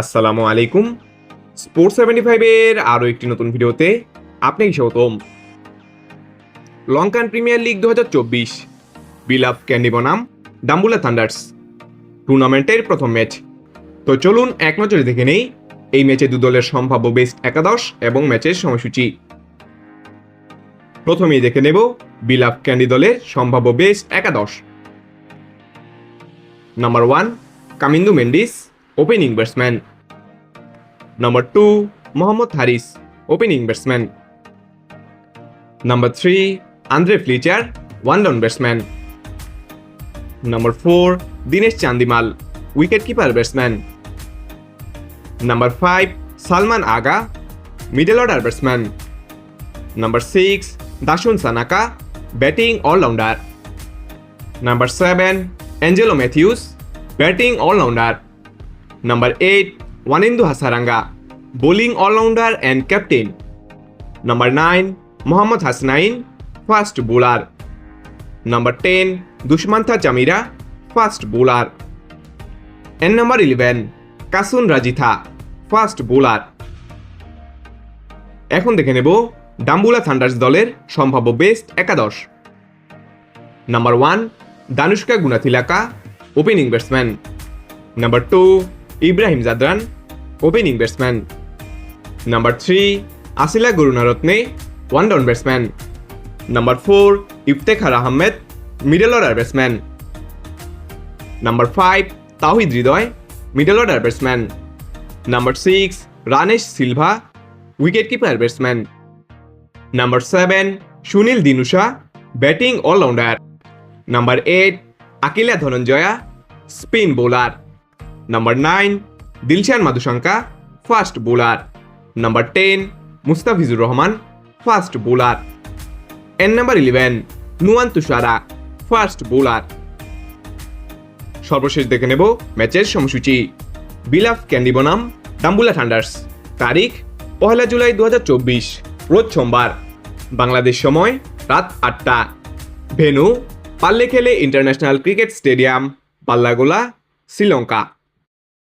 আসসালামু আলাইকুম। Sports seventy ফাইভের আরও একটি নতুন ভিডিওতে আপনাকে স্বাগতম। লঙ্কান প্রিমিয়ার লিগ দু হাজার চব্বিশ বিলাভ ক্যান্ডি বনাম ডাম্বুলা থান্ডার্স টুর্নামেন্টের প্রথম ম্যাচ। তো চলুন এক নজরে দেখে নেই, এই ম্যাচে দু দলের সম্ভাব্য বেস্ট একাদশ এবং ম্যাচের সময়সূচি। প্রথমেই দেখে নেব বিলাভ ক্যান্ডি দলের সম্ভাব্য বেস্ট একাদশ। Number one, Kamindu Mendis opening batsman number two Mohammad Haris opening batsman number three Andre Fletcher one down batsman number four Dinesh Chandimal wicket keeper batsman number five Salman Agha middle order batsman number six Dasun Shanaka batting allrounder number seven Angelo Mathews batting allrounder number eight Wanindu Hasaranga bowling allrounder and captain number nine Mohammad Hasnain fast bowler number ten Dushmantha Chameera fast bowler and number eleven Kasun Rajitha fast bowler এখন দেখে নেব Dambulla Thunders দলের সম্ভাব্য best একাদশ। Number one Danushka Gunathilaka opening batsman number two Ibrahim Zadran, opening batsman number three, Asela Gunaratne, one down batsman. Number four, Iftikhar Ahmed, middle order batsman. Number five Towhid Hridoy, middle order batsman. Number six, Ranesh Silva wicket keeper batsman. Number seven, Sunil Dinusha batting allrounder. Number eight, Akila Dananjaya, spin bowler. Number nine Dilshan Madushanka fast bowler number ten Mustafizur Rahman fast bowler and number eleven Nuwan Thushara fast bowler সর্বশেষ দেখে নেব ম্যাচের সময়সূচি। বিলাফ candy বনাম Dambulla Thunders তারিখ, পহেলা জুলাই দু হাজার চব্বিশ, রোজ সোমবার। বাংলাদেশ সময় রাত আটটা। Venue Pallekele international cricket stadium Pallekele, Sri Lanka.